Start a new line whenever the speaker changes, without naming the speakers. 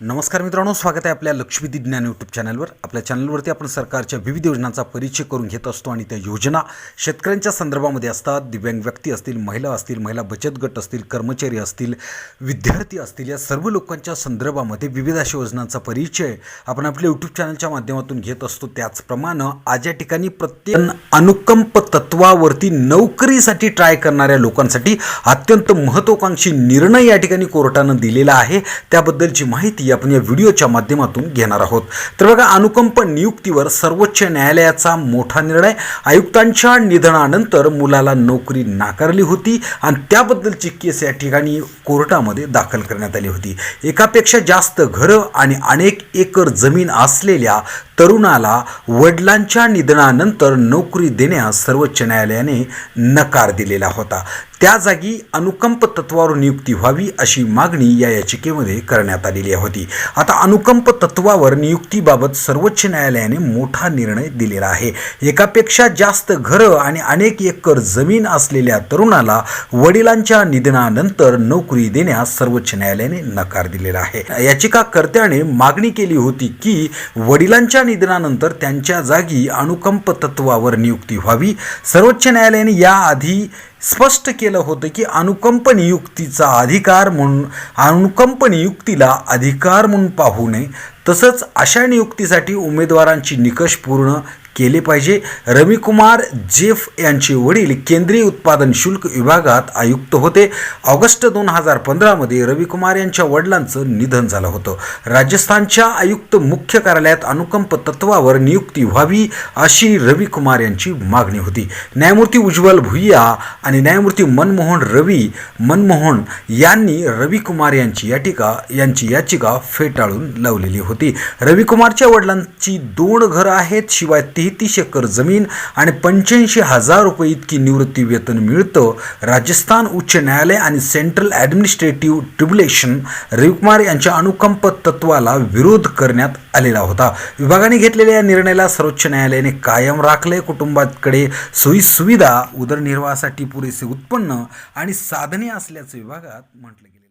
नमस्कार मित्रांनो स्वागत आहे आपल्या लक्ष्मी ज्ञान यूट्यूब चॅनलवर आपल्या चॅनलवरती आपण सरकारच्या विविध योजनांचा परिचय करून घेत असतो आणि त्या योजना शेतकऱ्यांच्या संदर्भामध्ये असतात. दिव्यांग व्यक्ती असतील महिला असतील महिला बचत गट असतील कर्मचारी असतील विद्यार्थी असतील या सर्व लोकांच्या संदर्भामध्ये विविध अशा योजनांचा परिचय आपण आपल्या यूट्यूब चॅनलच्या माध्यमातून घेत असतो. त्याचप्रमाणे आज या ठिकाणी प्रत्येक अनुकंप तत्वावरती नोकरीसाठी ट्राय करणाऱ्या लोकांसाठी अत्यंत महत्त्वाकांक्षी निर्णय या ठिकाणी कोर्टानं दिलेला आहे. त्याबद्दलची माहिती आपण या व्हिडिओच्या माध्यमातून घेणार आहोत. तर बघा अनुकंप नियुक्तीवर सर्वोच्च न्यायालयाचा मोठा निर्णय. आयुक्तांच्या निधनानंतर मुलाला नोकरी नाकारली होती आणि त्याबद्दलची केस या ठिकाणी कोर्टामध्ये दाखल करण्यात आली होती. एकापेक्षा जास्त घरं आणि अनेक एकर जमीन असलेल्या तरुणाला वडिलांच्या निधनानंतर नोकरी देण्यास सर्वोच्च न्यायालयाने नकार दिलेला होता. त्या जागी अनुकंप तत्वावर नियुक्ती व्हावी अशी मागणी या याचिकेमध्ये करण्यात आलेली होती. आता अनुकंप तत्वावर नियुक्तीबाबत सर्वोच्च न्यायालयाने मोठा निर्णय दिलेला आहे. एकापेक्षा जास्त घरं आणि अनेक एकर जमीन असलेल्या तरुणाला वडिलांच्या निधनानंतर नोकरी देण्यास सर्वोच्च न्यायालयाने नकार दिलेला आहे. याचिकाकर्त्याने मागणी केली होती की वडिलांच्या निधनानंतर त्यांच्या जागी अनुकंप तत्वावर नियुक्ती व्हावी. सर्वोच्च न्यायालयाने याआधी स्पष्ट केलं होतं की अनुकंप नियुक्तीचा अधिकार म्हणून अनुकंप नियुक्तीला अधिकार म्हणून पाहू नये. तसंच अशा नियुक्तीसाठी उमेदवारांची निकष पूर्ण केले पाहिजे. रविकुमार जेफ यांचे वडील केंद्रीय उत्पादन शुल्क विभागात आयुक्त होते. ऑगस्ट दोन हजार पंधरामध्ये रविकुमार यांच्या वडिलांचं निधन झालं होतं. राजस्थानच्या आयुक्त मुख्य कार्यालयात अनुकंप तत्वावर नियुक्ती व्हावी अशी रविकुमार यांची मागणी होती. न्यायमूर्ती उज्ज्वल भुईया आणि न्यायमूर्ती मनमोहन रवी मनमोहन यांनी रविकुमार यांची याटिका यांची याचिका फेटाळून लावलेली होती. रविकुमारच्या वडिलांची दोन घरं आहेत शिवाय ती तेहतीस एकर जमीन आणि पंच्याऐंशी हजार रुपये इतकी निवृत्ती वेतन मिळतं. राजस्थान उच्च न्यायालय आणि सेंट्रल ॲडमिनिस्ट्रेटिव्ह ट्रिब्युलेशन रविकुमार यांच्या अनुकंप तत्वाला विरोध करण्यात आलेला होता. विभागाने घेतलेल्या या निर्णयाला सर्वोच्च न्यायालयाने कायम राखले कुटुंबाकडे सोयी सुविधा उदरनिर्वाहासाठी पुरेसे उत्पन्न आणि साधने असल्याचं विभागात म्हटलं गेलं